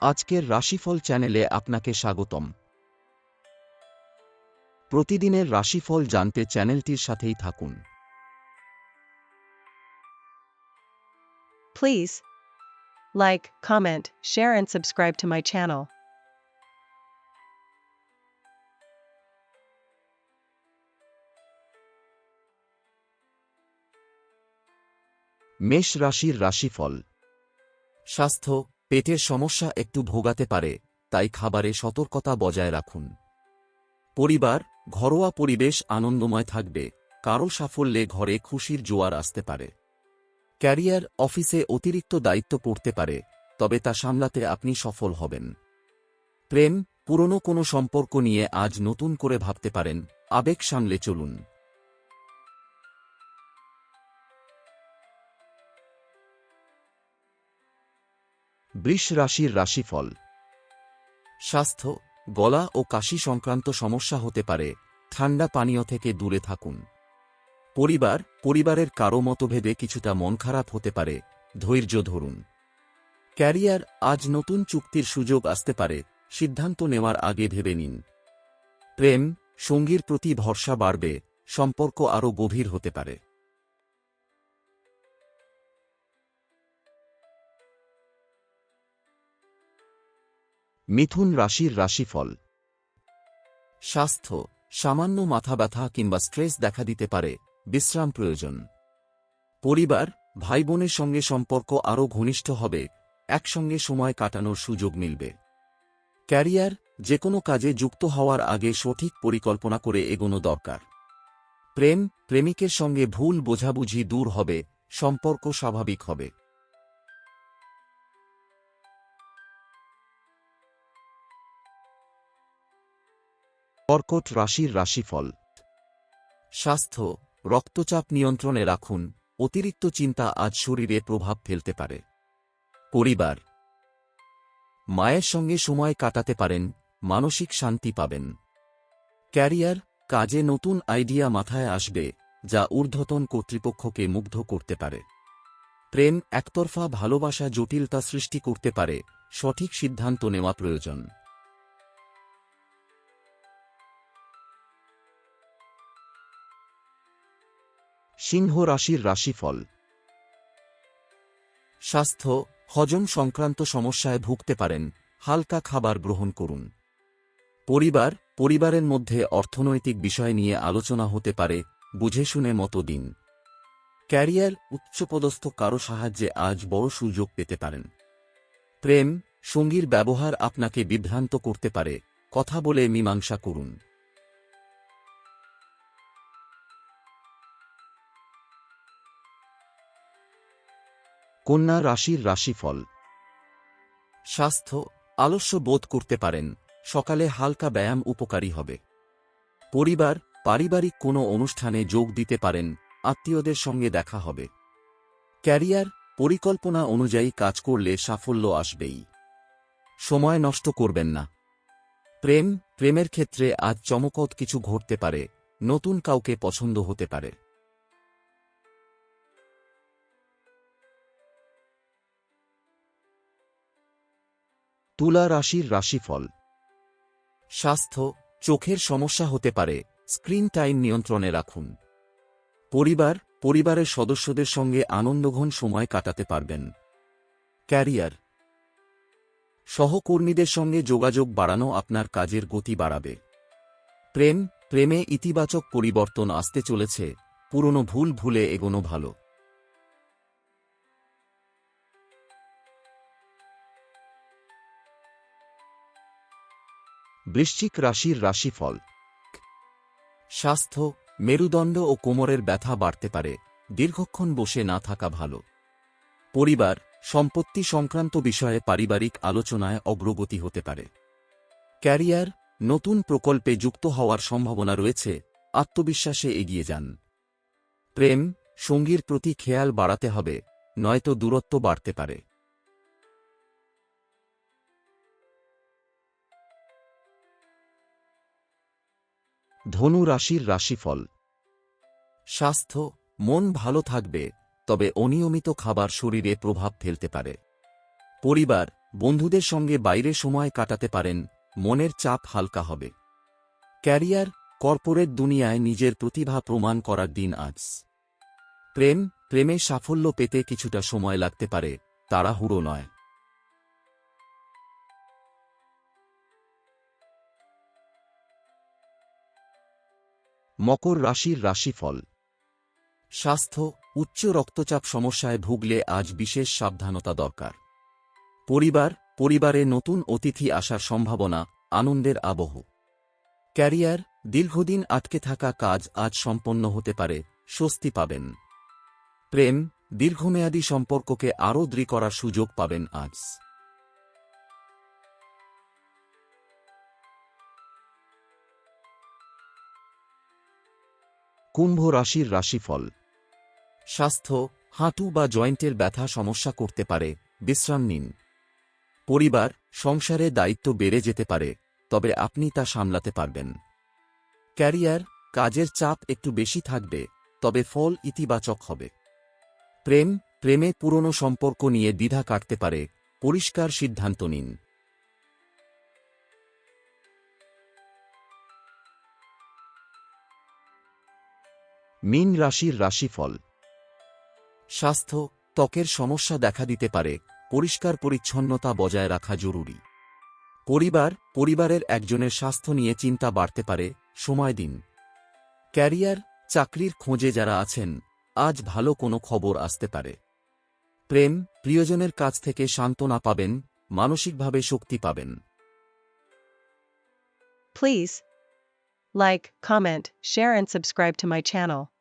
আজকের রাশিফল চ্যানেলে আপনাকে স্বাগতম। প্রতিদিনের রাশিফল জানতে চ্যানেলটির সাথেই থাকুন। Please like comment, share and subscribe to my channel. মেষ রাশির রাশিফল। স্বাস্থ্য পেটের সমস্যা একটু ভোগাতে পারে, তাই খাবারে সতর্কতা বজায় রাখুন। পরিবার, ঘরোয়া পরিবেশ আনন্দময় থাকবে কারও সাফল্যে ঘরে খুশির জোয়ার আসতে পারে। ক্যারিয়ার অফিসে অতিরিক্ত দায়িত্ব পড়তে পারে, তবে তা সামলাতে আপনি সফল হবেন। প্রেম, পুরনো কোনো সম্পর্ক নিয়ে আজ নতুন করে ভাবতে পারেন, আবেগ সামলে চলুন। বৃষ রাশির রাশিফল। স্বাস্থ্য, গলা ও কাশি সংক্রান্ত সমস্যা হতে পারে। ঠান্ডা পানীয় থেকে দূরে থাকুন। পরিবার, পরিবারের কারও মতভেদে কিছুটা মন খারাপ হতে পারে। ধৈর্য ধরুন। ক্যারিয়ার আজ নতুন চুক্তির সুযোগ আসতে পারে। সিদ্ধান্ত নেওয়ার আগে ভেবে নিন। প্রেম, সঙ্গীর প্রতি ভরসা বাড়বে। সম্পর্ক আরও গভীর হতে পারে। মিথুন রাশির রাশিফল। স্বাস্থ্য, সামান্য মাথা ব্যথা কিংবা স্ট্রেস দেখা দিতে পারে, বিশ্রাম প্রয়োজন। পরিবার ভাই বোনের সঙ্গে সম্পর্ক আরও ঘনিষ্ঠ হবে, একসঙ্গে সময় কাটানোর সুযোগ মিলবে। ক্যারিয়ার যে কোনো কাজে যুক্ত হওয়ার আগে সঠিক পরিকল্পনা করে এগোনো দরকার। প্রেম, প্রেমিকের সঙ্গে ভুল বোঝাবুঝি দূর হবে, সম্পর্ক স্বাভাবিক হবে। কর্কট রাশির রাশিফল। স্বাস্থ্য, রক্তচাপ নিয়ন্ত্রণে রাখুন, অতিরিক্ত চিন্তা আজ শরীরে প্রভাব ফেলতে পারে। পরিবার। মায়ের সঙ্গে সময় কাটাতে পারেন, মানসিক শান্তি পাবেন। ক্যারিয়ার, কাজে নতুন আইডিয়া মাথায় আসবে, যা ঊর্ধ্বতন কর্তৃপক্ষকে মুগ্ধ করতে পারে। প্রেম একতরফা ভালোবাসা জটিলতা সৃষ্টি করতে পারে, সঠিক সিদ্ধান্ত নেওয়া প্রয়োজন। সিংহ রাশির রাশিফল। স্বাস্থ্য, হজম সংক্রান্ত সমস্যায় ভুগতে পারেন, হালকা খাবার গ্রহণ করুন। পরিবার, পরিবারের মধ্যে অর্থনৈতিক বিষয় নিয়ে আলোচনা হতে পারে, বুঝে শুনে মতো দিন। ক্যারিয়ার উচ্চপদস্থ কারও সাহায্যে আজ বড় সুযোগ পেতে পারেন। প্রেম, সঙ্গীর ব্যবহার আপনাকে বিভ্রান্ত করতে পারে, কথা বলে মীমাংসা করুন। কন্যা রাশির রাশিফল। স্বাস্থ্য, আলস্য বোধ করতে পারেন, সকালে হালকা ব্যায়াম উপকারী হবে। পরিবার, পারিবারিক কোনো অনুষ্ঠানে যোগ দিতে পারেন, আত্মীয়দের সঙ্গে দেখা হবে। ক্যারিয়ার, পরিকল্পনা অনুযায়ী কাজ করলে সাফল্য আসবেই। সময় নষ্ট করবেন না। প্রেম, প্রেমের ক্ষেত্রে আজ চমকত কিছু ঘটতে পারে, নতুন কাউকে পছন্দ হতে পারে। তুলা রাশির রাশিফল। স্বাস্থ্য, চোখের সমস্যা হতে পারে, স্ক্রিন টাইম নিয়ন্ত্রণে রাখুন। পরিবার, পরিবারের সদস্যদের সঙ্গে আনন্দঘন সময় কাটাতে পারবেন। ক্যারিয়ার। সহকর্মীদের সঙ্গে যোগাযোগ বাড়ানো আপনার কাজের গতি বাড়াবে। প্রেম, প্রেমে ইতিবাচক পরিবর্তন আসতে চলেছে, পুরনো ভুল ভুলে এগোনো ভালো। বৃশ্চিক রাশির রাশিফল। স্বাস্থ্য, মেরুদণ্ড ও কোমরের ব্যথা বাড়তে পারে, দীর্ঘক্ষণ বসে না থাকা ভালো। পরিবার, সম্পত্তি সংক্রান্ত বিষয়ে পারিবারিক আলোচনায় অগ্রগতি হতে পারে। ক্যারিয়ার, নতুন প্রকল্পে যুক্ত হওয়ার সম্ভাবনা রয়েছে, আত্মবিশ্বাসে এগিয়ে যান। প্রেম, সঙ্গীর প্রতি খেয়াল বাড়াতে হবে, নয়তো দূরত্ব বাড়তে পারে। ধনু রাশির রাশিফল। স্বাস্থ্য, মন ভালো থাকবে, তবে অনিয়মিত খাবার শরীরে প্রভাব ফেলতে পারে। পরিবার, বন্ধুদের সঙ্গে বাইরে সময় কাটাতে পারেন, মনের চাপ হালকা হবে। ক্যারিয়ার, কর্পোরেট দুনিয়ায় নিজের প্রতিভা প্রমাণ করার দিন আজ। প্রেম, প্রেমে সাফল্য পেতে কিছুটা সময় লাগতে পারে, তাড়াহুড়ো নয়। মকর রাশির রাশিফল। স্বাস্থ্য, উচ্চ রক্তচাপ সমস্যায় ভুগলে আজ বিশেষ সাবধানতা দরকার। পরিবার, পরিবারে নতুন অতিথি আসার সম্ভাবনা, আনন্দের আবহ। ক্যারিয়ার, দীর্ঘদিন আটকে থাকা কাজ আজ সম্পন্ন হতে পারে, স্বস্তি পাবেন। প্রেম, দীর্ঘমেয়াদী সম্পর্ককে আরও দৃঢ় করার সুযোগ পাবেন আজ। কুম্ভ রাশির রাশিফল। স্বাস্থ্য, হাঁটু বা জয়েন্টের ব্যথা সমস্যা করতে পারে, বিশ্রাম নিন। পরিবার, সংসারে দায়িত্ব বেড়ে যেতে পারে, তবে আপনি তা সামলাতে পারবেন। ক্যারিয়ার, কাজের চাপ একটু বেশি থাকবে, তবে ফল ইতিবাচক হবে। প্রেম, প্রেমে পুরনো সম্পর্ক নিয়ে দ্বিধা কাটতে পারে, পরিষ্কার সিদ্ধান্ত নিন। মীন রাশির রাশিফল। স্বাস্থ্য ত্বকের সমস্যা দেখা দিতে পারে পরিষ্কার পরিচ্ছন্নতা বজায় রাখা জরুরি। পরিবার পরিবারের একজনের স্বাস্থ্য নিয়ে চিন্তা বাড়তে পারে সময় দিন। ক্যারিয়ার চাকরির খোঁজে যারা আছেন আজ ভালো কোনো খবর আসতে পারে। প্রেম প্রিয়জনের কাছ থেকে সান্ত্বনা পাবেন মানসিকভাবে শক্তি পাবেন। Please like, comment, share, and subscribe to my channel.